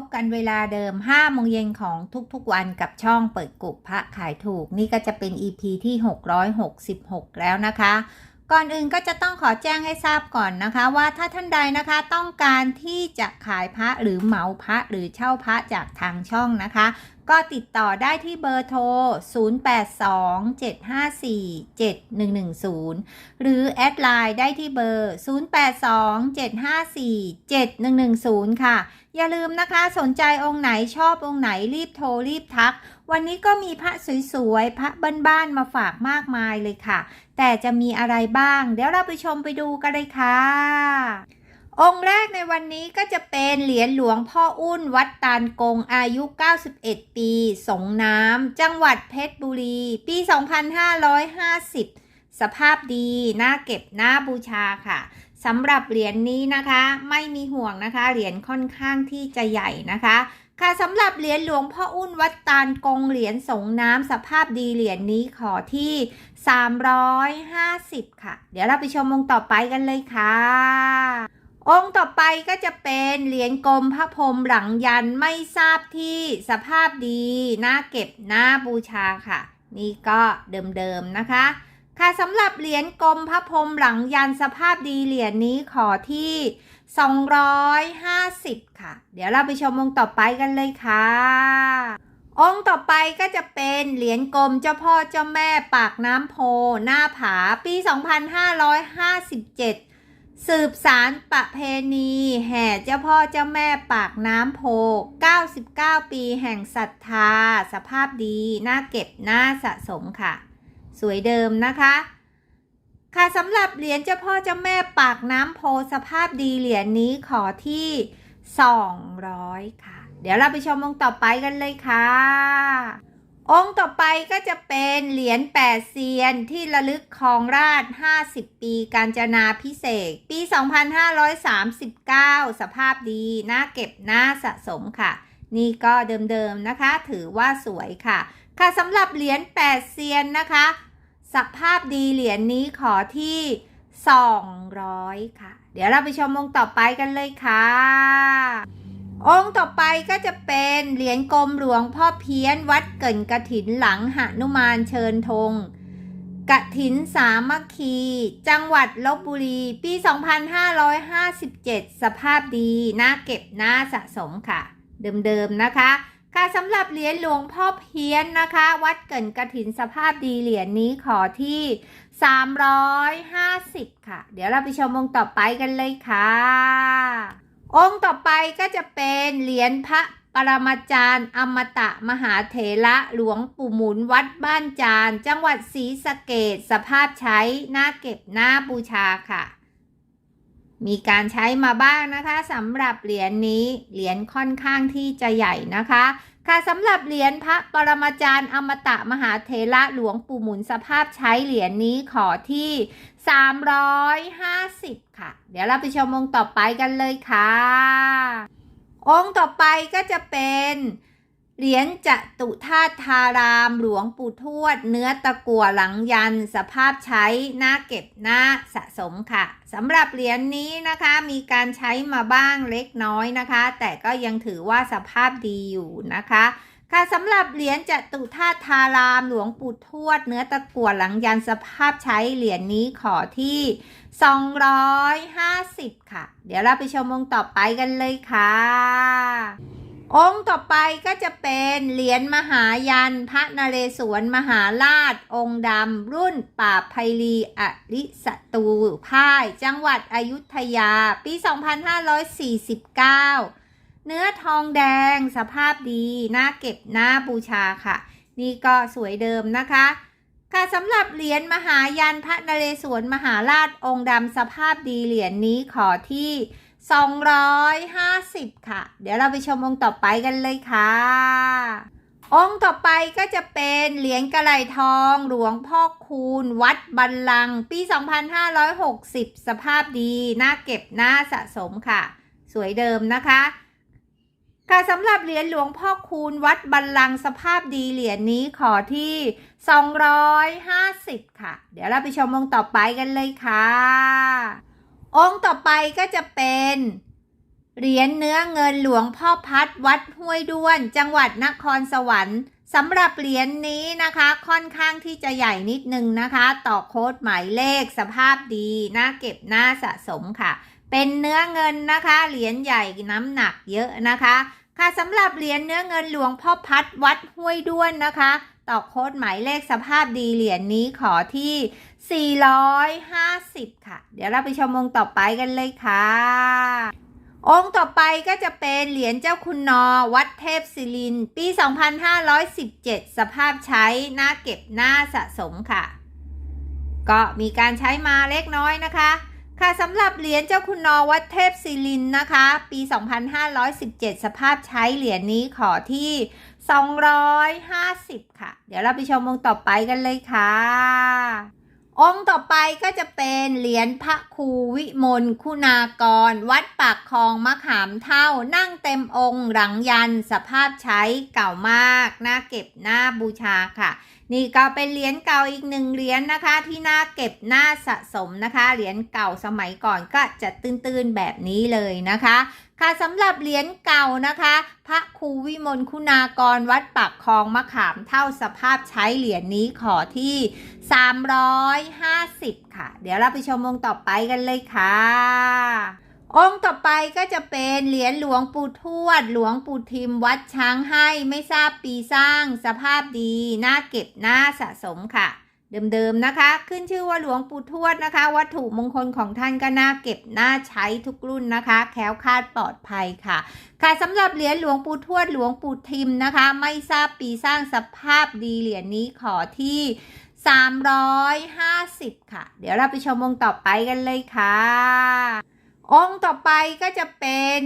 พบกันเวลาเดิม5โมงเย็นของทุกๆวันกับช่องเปิดกุบพระขายถูก นี่ก็จะเป็น EP ที่ 666 แล้วนะคะ ก่อนอื่นก็จะต้องขอแจ้งให้ทราบก่อนนะคะ ว่าถ้าท่านใดนะคะต้องการที่จะขายพระหรือเหมาพระหรือเช่าพระจากทางช่องนะคะ ก็ติดต่อได้ที่เบอร์โทร 0827547110 หรือแอดไลน์ได้ที่เบอร์ 0827547110 ค่ะ อย่าลืมนะคะสนใจองค์ไหนชอบองค์ไหนรีบโทรรีบทัก วันนี้ก็มีพระสวยๆ พระบ้านๆมาฝากมากมายเลยค่ะ แต่จะมีอะไรบ้าง เดี๋ยวเราไปชมไปดูกันเลยค่ะ องค์แรกในวันนี้ก็จะเป็นเหรียญหลวงพ่ออุ้นวัดตาลกงอายุ 91 ปี สงน้ำ จังหวัดเพชรบุรี ปี 2550 สภาพดี น่าเก็บ น่าบูชาค่ะสำหรับเหรียญนี้นะคะ ไม่มีห่วงนะคะ เหรียญค่อนข้างที่จะใหญ่นะคะ ค่ะสำหรับเหรียญหลวงพ่ออุ้นวัดตาลกงเหรียญสงน้ำสภาพดีเหรียญนี้ขอที่ 350 ค่ะ เดี๋ยวเราไปชมองค์ต่อไปกันเลยค่ะ องค์ต่อไปก็จะเป็นเหรียญกรมพระพรหมหลังยันไม่ทราบที่สภาพดีน่าเก็บน่าบูชาค่ะ นี่ก็เดิมๆนะคะ ค่ะสำหรับเหรียญกรมพระพรหมหลังยันสภาพดีเหรียญนี้ขอที่ 250 ค่ะ เดี๋ยวเราไปชมองค์ต่อไปกันเลยค่ะ องค์ต่อไปก็จะเป็นเหรียญกรมเจ้าพ่อเจ้าแม่ปากน้ำโพ หน้าผาปี 2557 สืบสารประเพณี แห่เจ้าพ่อเจ้าแม่ปากน้ำโพ 99 ปีแห่งศรัทธา สภาพดี น่าเก็บน่าสะสมค่ะ สวยเดิมนะคะ ค่ะสำหรับเหรียญเจ้าพ่อเจ้าแม่ปากน้ำโพสภาพดีเหรียญนี้ขอที่ 200 ค่ะ เดี๋ยวเราไปชมองค์ต่อไปกันเลยค่ะ องค์ต่อไปก็จะเป็นเหรียญแปดเซียนที่ระลึกครองราช 50 ปีการจนาพิเศษ ปี 2539 สภาพดีน่าเก็บน่าสะสมค่ะ นี่ก็เดิมๆนะคะ ถือว่าสวยค่ะ ค่ะสำหรับเหรียญแปดเซียนนะคะ สภาพดีเหรียญนี้ขอที่ 200 ค่ะ เดี๋ยวเราไปชมองค์ต่อไปกันเลยค่ะ องค์ต่อไปก็จะเป็นเหรียญกรมหลวงพ่อเพี้ยนวัดเกินกระถินหลังหนุมานเชิญธงกระถินสามัคคี จังหวัดลบบุรี ปี 2557 สภาพดี น่าเก็บน่าสะสมค่ะ เดิมๆนะคะ ค่ะสำหรับเหรียญหลวงพ่อเพี้ยนนะคะ วัดเกินกระถินสภาพดีเหรียญนี้ขอที่ 350 ค่ะ เดี๋ยวเราไปชมองค์ต่อไปกันเลยค่ะ องค์ต่อไปก็จะเป็นเหรียญพระปรมาจารย์อมตะมหาเถระหลวงปู่หมุนวัดบ้านจาน จังหวัดศรีสะเกดสภาพใช้หน่าเก็บหน่าบูชาค่ะ มีการใช้มาบ้างนะคะสำหรับเหรียญนี้เหรียญค่อนข้างที่จะใหญ่นะคะ ค่ะสำหรับเหรียญพระปรมาจารย์อมตะมหาเถระหลวงปู่หมุนสภาพใช้เหรียญนี้ขอที่ 350 ค่ะ เดี๋ยวเราไปชมองค์ต่อไปกันเลยค่ะ องค์ต่อไปก็จะเป็น เหรียญจตุธาตุธารามหลวงปู่ทวด เนื้อตะกั่วหลังยัน สภาพใช้หน่าเก็บหน่าสะสมค่ะสำหรับเหรียญนี้นะคะมีการใช้มาบ้างเล็กน้อยนะคะ แต่ก็ยังถือว่าสภาพดีอยู่นะคะ ค่ะสำหรับเหรียญจตุธาตุธารามหลวงปู่ทวด เนื้อตะกั่วหลังยันสภาพใช้เหรียญนี้ขอที่ 250 ค่ะ เดี๋ยวเราไปชมองต่อไปกันเลยค่ะ องค์ต่อไปก็จะเป็นเหรียญมหายันพระนเรศวรมหาราช องค์ดำรุ่นป่าไพลีอริสตูพ่าย จังหวัดอยุธยา ปี 2549 เนื้อทองแดงสภาพดีน่าเก็บน่าบูชาค่ะ นี่ก็สวยเดิมนะคะ ค่ะสำหรับเหรียญมหายันพระนเรศวรมหาราชองค์ดำสภาพดีเหรียญนี้ขอที่ 250 ค่ะ เดี๋ยวเราไปชมองค์ต่อไปกันเลยค่ะ องค์ต่อไปก็จะเป็นเหรียญกระไหลทอง หลวงพ่อคูณ วัดบันลังก์ปี 2560 สภาพดี น่าเก็บน่าสะสมค่ะ สวยเดิมนะคะค่ะสำหรับเหรียญหลวงพ่อคูณวัดบันลังก์สภาพดีเหรียญนี้ขอที่ 250 ค่ะ เดี๋ยวเราไปชมองค์ต่อไปกันเลยค่ะ องค์ต่อไปก็จะเป็น เหรียญเนื้อเงินหลวงพ่อพัดวัดห้วยด้วน จังหวัดนครสวรรค์สำหรับเหรียญนี้นะคะค่อนข้างที่จะใหญ่นิดนึงนะคะ ต่อโค้ดหมายเลขสภาพดีน่าเก็บน่าสะสมค่ะ เป็นเนื้อเงินนะคะ เหรียญใหญ่น้ำหนักเยอะนะคะ ค่ะสำหรับเหรียญเนื้อเงินหลวงพ่อพัดวัดห้วยด้วนนะคะ ต่อโค้ดหมายเลขสภาพดีเหรียญนี้ขอที่ 450 ค่ะ เดี๋ยวเราไปชมองค์ต่อไปกันเลยค่ะ องค์ต่อไปก็จะเป็นเหรียญเจ้าคุณนอวัดเทพศิรินปี 2517 สภาพใช้หน้าเก็บหน้าสะสมค่ะ ก็มีการใช้มาเล็กน้อยนะคะค่ะสำหรับเหรียญเจ้าคุณนอวัดเทพศิรินนะคะ ปี 2517 สภาพใช้เหรียญนี้ขอที่ 250 ค่ะ เดี๋ยวเราไปชมองค์ต่อไปกันเลยค่ะ องค์ต่อไปก็จะเป็นเหรียญพระครูวิมลคุณากร วัดปากคลองมะขามเท่า นั่งเต็มองค์หลังยันสภาพใช้เก่ามาก น่าเก็บน่าบูชาค่ะนี่ก็เป็นเหรียญเก่าอีกหนึ่งเหรียญนะคะ ที่น่าเก็บน่าสะสมนะคะ เหรียญเก่าสมัยก่อนก็จะตื้นๆแบบนี้เลยนะคะ ค่ะสำหรับเหรียญเก่านะคะ พระครูวิมลคุณากรวัดปากคลองมะขามเท่าสภาพใช้เหรียญนี้ขอที่ 350 ค่ะ เดี๋ยวเราไปชมองต่อไปกันเลยค่ะ องค์ต่อไปก็จะเป็นเหรียญหลวงปู่ทวด หลวงปู่ทิมวัดช้างให้ไม่ทราบปีสร้างสภาพดีน่าเก็บน่าสะสมค่ะ เดิมๆนะคะ ขึ้นชื่อว่าหลวงปู่ทวดนะคะ วัตถุมงคลของท่านก็น่าเก็บน่าใช้ทุกรุ่นนะคะ แคล้วคลาดปลอดภัยค่ะ ค่ะสำหรับเหรียญหลวงปู่ทวดหลวงปู่ทิมนะคะ ไม่ทราบปีสร้างสภาพดีเหรียญนี้ขอที่ 350 ค่ะ เดี๋ยวเราไปชมองต่อไปกันเลยค่ะ องค์ต่อไปก็จะเป็น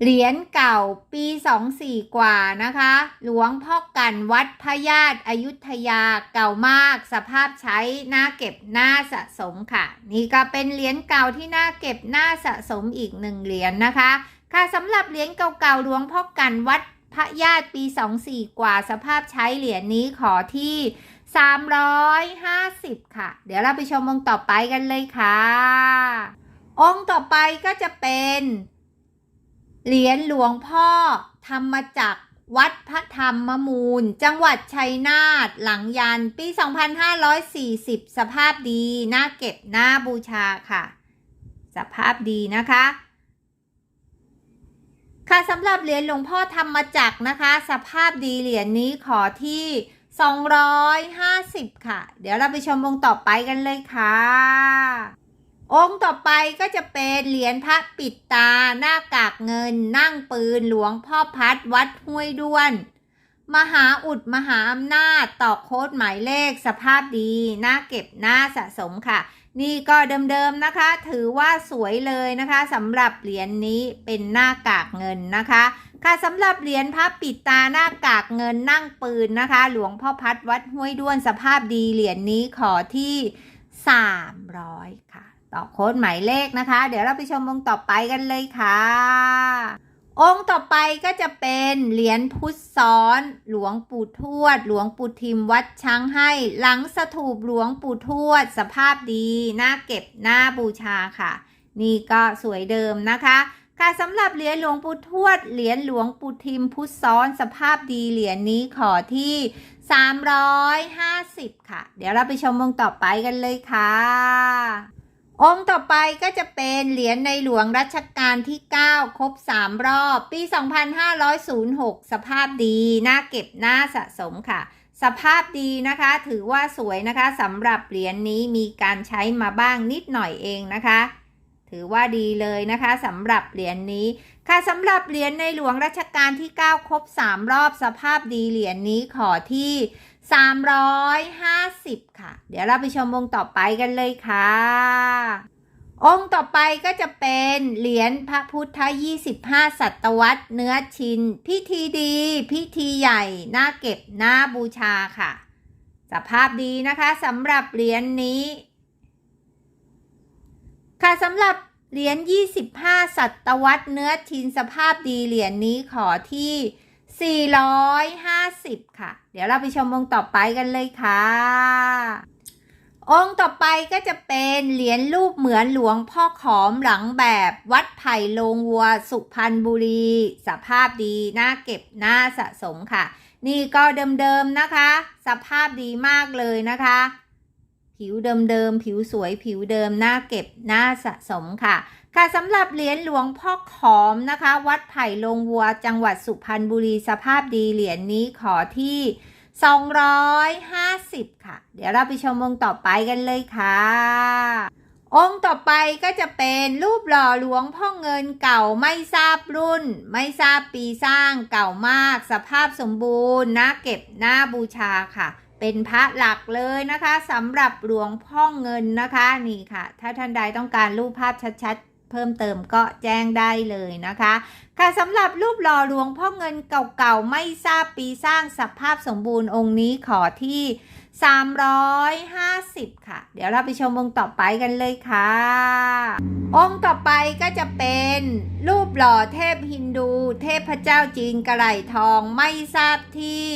เหรียญเก่าปี24กว่านะคะ หลวงพ่อกันวัดพระญาติอยุธยาเก่ามาก สภาพใช้หน่าเก็บหน่าสะสมค่ะ นี่ก็เป็นเหรียญเก่าที่หน่าเก็บหน่าสะสมอีกหนึ่งเหรียญนะคะ ค่ะสำหรับเหรียญเก่าๆหลวงพ่อกันวัดพระญาติปี 24 กว่าสภาพใช้เหรียญนี้ขอที่ 350 ค่ะ เดี๋ยวเราไปชมองค์ต่อไปกันเลยค่ะ องค์ต่อไปก็จะเป็น เหรียญหลวงพ่อ ธรรมจักรวัดพระธรรมมูล จังหวัดชัยนาทหลังยันปี 2540 สภาพดีน่าเก็บน่าบูชาค่ะ สภาพดีนะคะ ค่ะสำหรับเหรียญหลวงพ่อธรรมจักรนะคะ สภาพดีเหรียญนี้ขอที่ 250 ค่ะ เดี๋ยวเราไปชมองค์ต่อไปกันเลยค่ะ องค์ต่อไปก็จะเป็นเหรียญพระปิดตา หน้ากากเงิน นั่งปืนหลวงพ่อพัดวัดห้วยด้วน มหาอุดมหาอำนาจต่อโค้ดหมายเลขสภาพดีน่าเก็บน่าสะสมค่ะ นี่ก็เดิมๆนะคะ ถือว่าสวยเลยนะคะสำหรับเหรียญนนี้เป็นหน้ากากเงินนะคะ ค่ะสำหรับเหรียญพระปิดตาหน้ากากเงินนั่งปืนนะคะ หลวงพ่อพัดวัดห้วยด้วนสภาพดีเหรียญนนี้ขอที่ 300 ค่ะ ต่อโค้ดหมายเลขนะคะ เดี๋ยวเราไปชมองค์ต่อไปกันเลยค่ะ องค์ต่อไปก็จะเป็นเหรียญพุทธซ้อน หลวงปู่ทวด หลวงปู่ทิมวัดช้างให้ หลังสถูปหลวงปู่ทวด สภาพดีน่าเก็บน่าบูชาค่ะ นี่ก็สวยเดิมนะคะ ค่ะสำหรับเหรียญหลวงปู่ทวด เหรียญหลวงปู่ทิมพุทธซ้อนสภาพดีเหรียญนี้ขอที่ 350 ค่ะ เดี๋ยวเราไปชมองค์ต่อไปกันเลยค่ะ องค์ต่อไปก็จะเป็นเหรียญในหลวงรัชกาลที่ 9 ครบ 3 รอบ ปี 2506 สภาพดีน่าเก็บน่าสะสมค่ะสภาพดีนะคะถือว่าสวยนะคะสำหรับเหรียญนนี้มีการใช้มาบ้างนิดหน่อยเองนะคะ ถือว่าดีเลยนะคะสำหรับเหรียญนนี้ ค่ะสำหรับเหรียญในหลวงรัชกาลที่ 9 ครบ 3 รอบสภาพดีเหรียญนนี้ขอที่ 350 ค่ะ เดี๋ยวเราไปชมองต่อไปกันเลยค่ะองค์ต่อไปก็จะเป็นเหรียญพระพุทธ 25 ศตวรรษเนื้อชิน พิธีดี พิธีใหญ่ หน่าเก็บหน่าบูชาค่ะ สภาพดีนะคะสำหรับเหรียญนนี้ ค่ะสำหรับเหรียญ 25ศตวรรษเนื้อชินสภาพดีเหรียญนนี้ขอที่ 450 ค่ะ เดี๋ยวเราไปชมวงต่อไปกันเลยค่ะ องค์ต่อไปก็จะเป็นเหรียญรูปเหมือนหลวงพ่อขอมหลังแบบวัดไผ่ลงวัวสุพรรณบุรี สภาพดีน่าเก็บน่าสะสมค่ะ นี่ก็เดิมๆนะคะ สภาพดีมากเลยนะคะ ผิวเดิมๆ ผิวสวยผิวเดิมน่าเก็บน่าสะสมค่ะ ค่ะสำหรับเหรียญหลวงพ่อขอมนะคะ วัดไผ่ลงวัวจังหวัดสุพรรณบุรีสภาพดีเหรียญนี้ขอที่ 250 ค่ะ เดี๋ยวเราไปชมองค์ต่อไปกันเลยค่ะ องค์ต่อไปก็จะเป็นรูปหล่อหลวงพ่อเงินเก่าไม่ทราบรุ่น ไม่ทราบปีสร้างเก่ามาก สภาพสมบูรณ์น่าเก็บน่าบูชาค่ะ เป็นพระหลักเลยนะคะสำหรับหลวงพ่อเงินนะคะนี่ค่ะ ถ้าท่านใดต้องการรูปภาพชัดๆ เพิ่มเติมก็แจ้งได้เลยนะคะ ค่ะสำหรับรูปหล่อหลวงพ่อเงินเก่าๆ ไม่ทราบปีสร้างสภาพสมบูรณ์องค์นี้ขอที่ 350 ค่ะ เดี๋ยวเราไปชมองค์ต่อไปกันเลยค่ะ องค์ต่อไปก็จะเป็นรูปหล่อเทพฮินดู เทพเจ้าจีนกระไหลทองไม่ทราบที่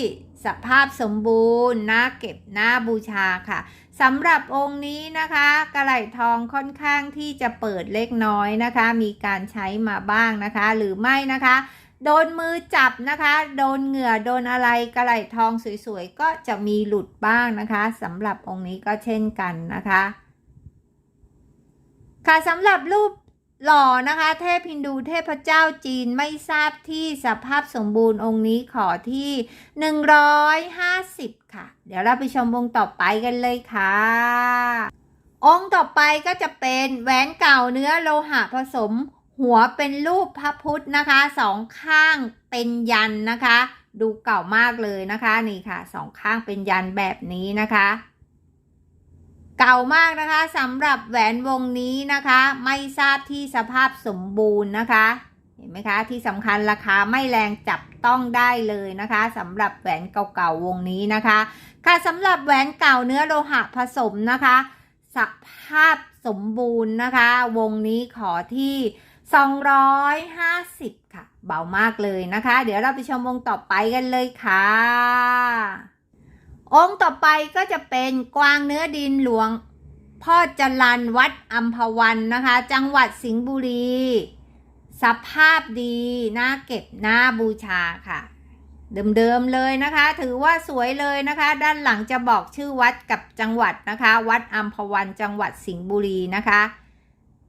สภาพสมบูรณ์น่าเก็บน่าบูชาค่ะสำหรับองค์นี้นะคะกระไหลทองค่อนข้างที่จะเปิดเล็กน้อยนะคะ มีการใช้มาบ้างนะคะ หรือไม่นะคะ โดนมือจับนะคะ โดนเหงื่อโดนอะไรกระไหลทองสวยๆ ก็จะมีหลุดบ้างนะคะสำหรับองค์นี้ก็เช่นกันนะคะ ค่ะสำหรับรูป หล่อนะคะ เทพฮินดูเทพเจ้าจีนไม่ทราบที่สภาพสมบูรณ์องค์นี้ขอที่ 150 ค่ะ เดี๋ยวเราไปชมองค์ต่อไปกันเลยค่ะ องค์ต่อไปก็จะเป็นแหวนเก่าเนื้อโลหะผสม หัวเป็นรูปพระพุทธนะคะสองข้างเป็นยันนะคะ ดูเก่ามากเลยนะคะนี่ค่ะสองข้างเป็นยันแบบนี้นะคะ เก่ามากนะคะสำหรับแหวนวงนี้นะคะ ไม่ทราบที่สภาพสมบูรณ์นะคะ เห็นไหมคะ ที่สำคัญราคาไม่แรงจับต้องได้เลยนะคะสำหรับแหวนเก่าๆวงนี้นะคะ ค่ะสำหรับแหวนเก่าเนื้อโลหะผสมนะคะ สภาพสมบูรณ์นะคะ วงนี้ขอที่ 250 ค่ะ เบามากเลยนะคะ เดี๋ยวเราไปชมวงต่อไปกันเลยค่ะ องค์ต่อไปก็จะเป็นกวางเนื้อดินหลวง พ่อจรันวัดอัมพวันนะคะ จังหวัดสิงห์บุรี สภาพดีน่าเก็บน่าบูชาค่ะ เดิมๆเลยนะคะ ถือว่าสวยเลยนะคะ ด้านหลังจะบอกชื่อวัดกับจังหวัดนะคะ วัดอัมพวันจังหวัดสิงห์บุรีนะคะ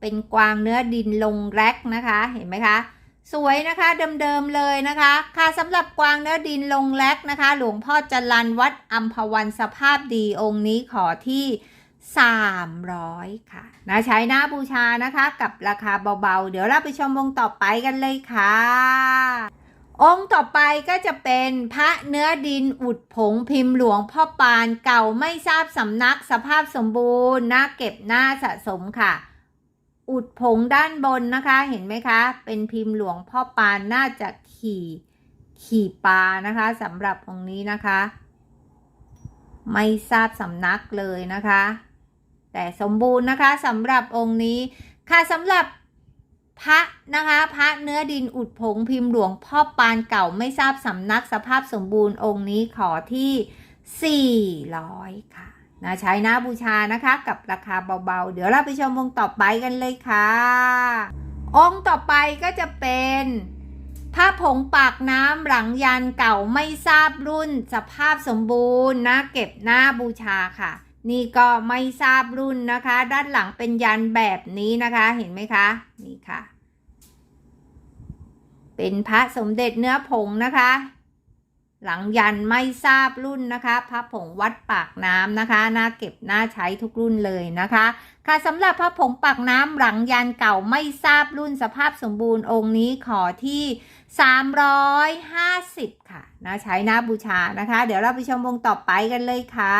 เป็นกวางเนื้อดินลงแร็กนะคะ เห็นไหมคะ สวยนะคะเดิมๆเลยนะคะ ค่ะสำหรับกวางเนื้อดินลงแร็กนะคะ หลวงพ่อจรันวัดอัมพวันสภาพดีองค์นี้ขอที่ 300 ค่ะนะใช้หน้าบูชานะคะกับราคาเบาๆ เดี๋ยวเราไปชมวงต่อไปกันเลยค่ะ องค์ต่อไปก็จะเป็นพระเนื้อดินอุดผงพิมพ์หลวงพ่อปานเก่าไม่ทราบสำนักสภาพสมบูรณ์น่าเก็บน่าสะสมค่ะ อุดผงด้านบนนะคะเห็นไหมคะ เป็นพิมพ์หลวงพ่อปานน่าจะขี่ขี่ปลานะคะสำหรับองค์นี้นะคะ ไม่ทราบสำนักเลยนะคะ แต่สมบูรณ์นะคะสำหรับองค์นี้ค่ะสำหรับพระนะคะพระเนื้อดินอุดผงพิมพ์หลวงพ่อปานเก่าไม่ทราบสำนักสภาพสมบูรณ์องค์นี้ขอที่ 400 ค่ะ นะใช้หน้าบูชานะคะกับราคาเบาๆ เดี๋ยวเราไปชมองค์ต่อไปกันเลยค่ะ องค์ต่อไปก็จะเป็นพระผงปากน้ำหลังยันเก่าไม่ทราบรุ่น สภาพสมบูรณ์นะเก็บหน้าบูชาค่ะ นี่ก็ไม่ทราบรุ่นนะคะ ด้านหลังเป็นยันแบบนี้นะคะเห็นไหมคะนี่ค่ะ เป็นพระสมเด็จเนื้อผงนะคะ หลังยันไม่ทราบรุ่นนะคะพระผงวัดปากน้ำนะคะน่าเก็บน่าใช้ทุกรุ่นเลยนะคะ ค่ะสำหรับพระผงปากน้ำหลังยันเก่าไม่ทราบรุ่นสภาพสมบูรณ์องค์นี้ขอที่ 350 ค่ะนะใช้หน้าบูชานะคะ เดี๋ยวเราไปชมวงต่อไปกันเลยค่ะ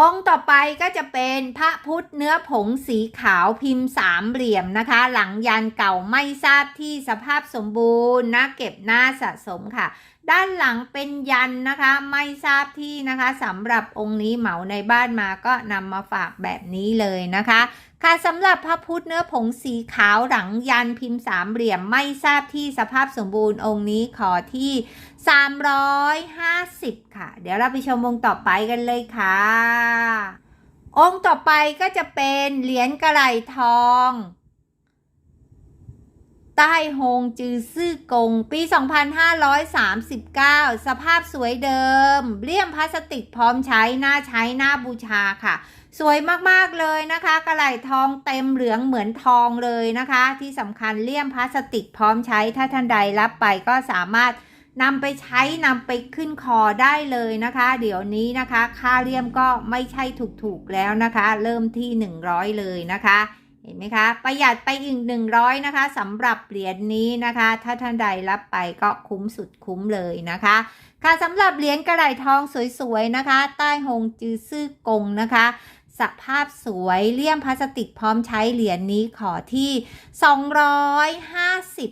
องค์ต่อไปก็จะเป็นพระพุทธเนื้อผงสีขาวพิมพ์สามเหลี่ยมนะคะ หลังยันเก่าไม่ทราบที่สภาพสมบูรณ์นะเก็บหน้าสะสมค่ะ ด้านหลังเป็นยันนะคะ ไม่ทราบที่นะคะสำหรับองค์นี้เหมาในบ้านมาก็นำมาฝากแบบนี้เลยนะคะค่ะสำหรับพระพุทธเนื้อผงสีขาวหลังยันพิมพ์สามเหลี่ยมไม่ทราบที่สภาพสมบูรณ์องค์นี้ขอที่ 350 ค่ะ เดี๋ยวเราไปชมวงต่อไปกันเลยค่ะ องค์ต่อไปก็จะเป็นเหรียญกระไหลทอง ต้ฮงจือซื่อกง ปี 2539 สภาพสวยเดิม เลี่ยมพลาสติกพร้อมใช้หน้าใช้หน้าบูชาค่ะ สวยมากๆเลยนะคะ กระไหล่ทองเต็มเหลืองเหมือนทองเลยนะคะ ที่สำคัญเลี่ยมพลาสติกพร้อมใช้ถ้าท่านใดรับไปก็สามารถนำไปใช้นำไปขึ้นคอได้เลยนะคะ เดี๋ยวนี้นะคะ ค่าเลี่ยมก็ไม่ใช่ถูกๆแล้วนะคะ เริ่มที่ 100 เลยนะคะ เห็นไหมคะ ประหยัดไปอีก100นะคะสำหรับเหรียญนี้นะคะ ถ้าท่านใดรับไปก็คุ้มสุดคุ้มเลยนะคะ ค่ะสำหรับเหรียญกระไหลทองสวยๆนะคะ ใต้ฮงจือซื่อกงนะคะสภาพสวยเลี่ยมพลาสติกพร้อมใช้เหรียญนี้ขอที่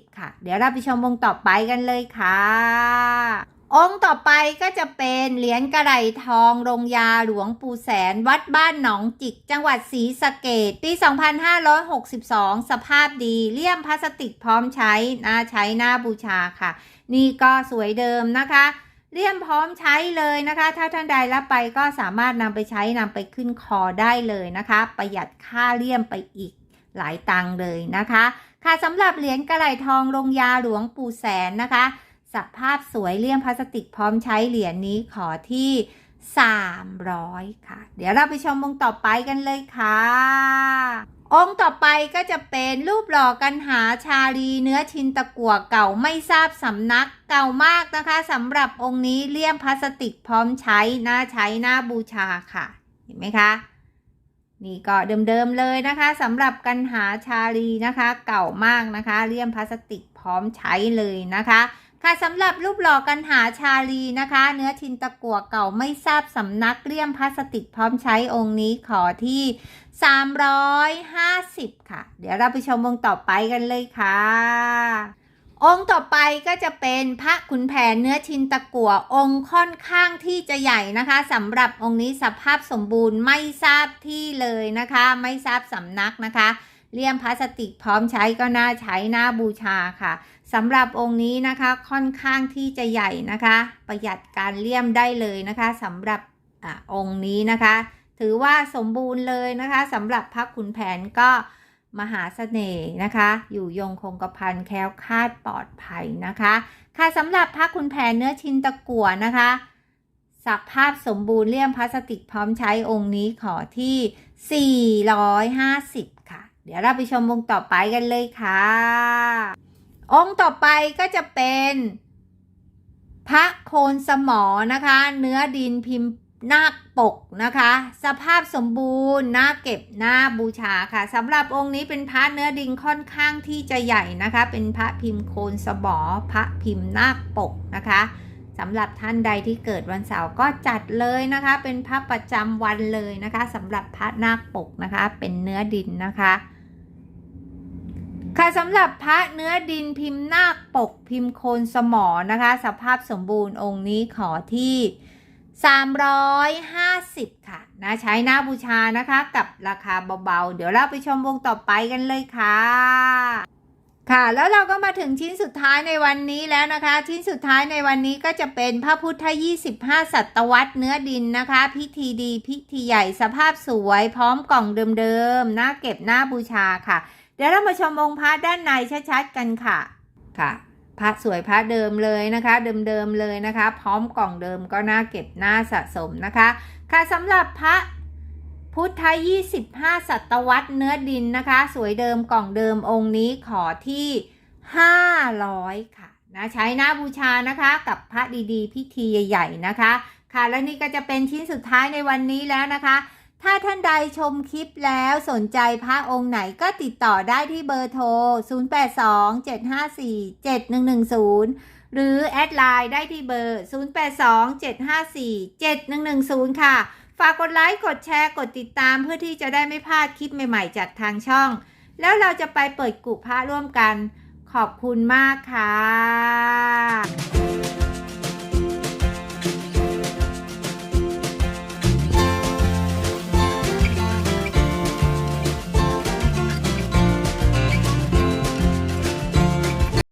250 ค่ะ เดี๋ยวเราไปชมวงต่อไปกันเลยค่ะ องค์ต่อไปก็จะเป็นเหรียญกระไหลทองโรงยาหลวงปู่แสน วัดบ้านหนองจิก จังหวัดศรีสะเกดปี 2562 สภาพดีเลี่ยมพลาสติกพร้อมใช้น่าใช้หน้าบูชาค่ะ นี่ก็สวยเดิมนะคะเลี่ยมพร้อมใช้เลยนะคะ ถ้าท่านใดรับไปก็สามารถนำไปใช้นำไปขึ้นคอได้เลยนะคะ ประหยัดค่าเลี่ยมไปอีกหลายตังค์เลยนะคะ ค่ะสำหรับเหรียญกระไหลทองลงยาหลวงปู่แสนนะคะ สภาพสวยเลี่ยมพลาสติกพร้อมใช้เหรียญนี้ขอที่ 300 ค่ะ เดี๋ยวเราไปชมองค์ต่อไปกันเลยค่ะ องค์ต่อไปก็จะเป็นรูปหล่อกันหาชาลีเนื้อชินตะกั่วเก่าไม่ทราบสำนักเก่ามากนะคะสำหรับองค์นี้เลี่ยมพลาสติกพร้อมใช้น่าใช้น่าบูชาค่ะ เห็นไหมคะนี่ก็เดิมๆเลยนะคะสำหรับกันหาชาลีนะคะ เก่ามากนะคะเลี่ยมพลาสติกพร้อมใช้เลยนะคะ ค่ะสำหรับรูปหล่อกันหาชาลีนะคะ เนื้อทินตะกั่วเก่าไม่ทราบสำนักเลี่ยมพลาสติกพร้อมใช้องค์นี้ขอที่ 350 ค่ะ เดี๋ยวเราไปชมองค์ต่อไปกันเลยค่ะ องค์ต่อไปก็จะเป็นพระขุนแผนเนื้อชินตะกั่วองค์ค่อนข้างที่จะใหญ่นะคะสำหรับองค์นี้สภาพสมบูรณ์ไม่ทราบที่เลยนะคะ ไม่ทราบสำนักนะคะ เลี่ยมพลาสติกพร้อมใช้ก็น่าใช้น่าบูชาค่ะสำหรับองค์นี้นะคะค่อนข้างที่จะใหญ่นะคะ ประหยัดการเลี่ยมได้เลยนะคะสำหรับอองค์นี้นะคะ ถือว่าสมบูรณ์เลยนะคะสำหรับพระขุนแผนก็มหาเสน่ห์นะคะ อยู่ยงคงกระพันแคล้วคลาดปลอดภัยนะคะ ค่ะสำหรับพระขุนแผนเนื้อชินตะกั่วนะคะสักภาพสมบูรณ์เลี่ยมพลาสติกพร้อมใช้องค์นี้ขอที่ 450 เดี๋ยวเราไปชมวงต่อไปกันเลยค่ะ องค์ต่อไปก็จะเป็น พระโคนสมอนะคะ เนื้อดินพิมพ์นาคปกนะคะ สภาพสมบูรณ์น่าเก็บหน้าบูชาค่ะสำหรับองค์นี้เป็นพระเนื้อดินค่อนข้างที่จะใหญ่นะคะ เป็นพระพิมพ์โคนสมอพระพิมพ์นาคปกนะคะ สำหรับท่านใดที่เกิดวันเสาร์ก็จัดเลยนะคะ เป็นพระประจำวันเลยนะคะสำหรับพระนาคปกนะคะ เป็นเนื้อดินนะคะ ค่ะสำหรับพระเนื้อดินพิมพ์นาคปกพิมพ์โคนสมอนะคะ สภาพสมบูรณ์องค์นี้ขอที่ 350 ค่ะนะใช้หน้าบูชานะคะกับราคาเบาๆ เดี๋ยวเราไปชมวงต่อไปกันเลยค่ะ ค่ะแล้วเราก็มาถึงชิ้นสุดท้ายในวันนี้แล้วนะคะ ชิ้นสุดท้ายในวันนี้ก็จะเป็นพระพุทธ 25ศตวรรษเนื้อดินนะคะ พิธีดีพิธีใหญ่สภาพสวยพร้อมกล่องเดิมๆหน้าเก็บหน้าบูชาค่ะ เดี๋ยวเรามาชมองค์พระด้านในชัดๆกันค่ะค่ะพระสวยพระเดิมเลยนะคะ เดิมๆเลยนะคะ พร้อมกล่องเดิมก็น่าเก็บหน่าสะสมนะคะ ค่ะสำหรับพระ พุทธ25 ศตวรรษเนื้อดินนะคะ สวยเดิมกล่องเดิมองค์นี้ขอที่ 500 ค่ะนะใช้หน้าบูชานะคะ กับพระดีๆ พิธีใหญ่ๆนะคะ ค่ะและนี่ก็จะเป็นชิ้นสุดท้ายในวันนี้แล้วนะคะ ถ้าท่านใดชมคลิปแล้วสนใจพระองค์ไหนก็ติดต่อได้ที่เบอร์โทร 0827547110 หรือแอดไลน์ได้ที่เบอร์ 0827547110 ค่ะ ฝากกดไลค์ กดแชร์ กดติดตามเพื่อที่จะได้ไม่พลาดคลิปใหม่ๆ จากทางช่อง แล้วเราจะไปเปิดกุพระร่วมกัน ขอบคุณมากค่ะ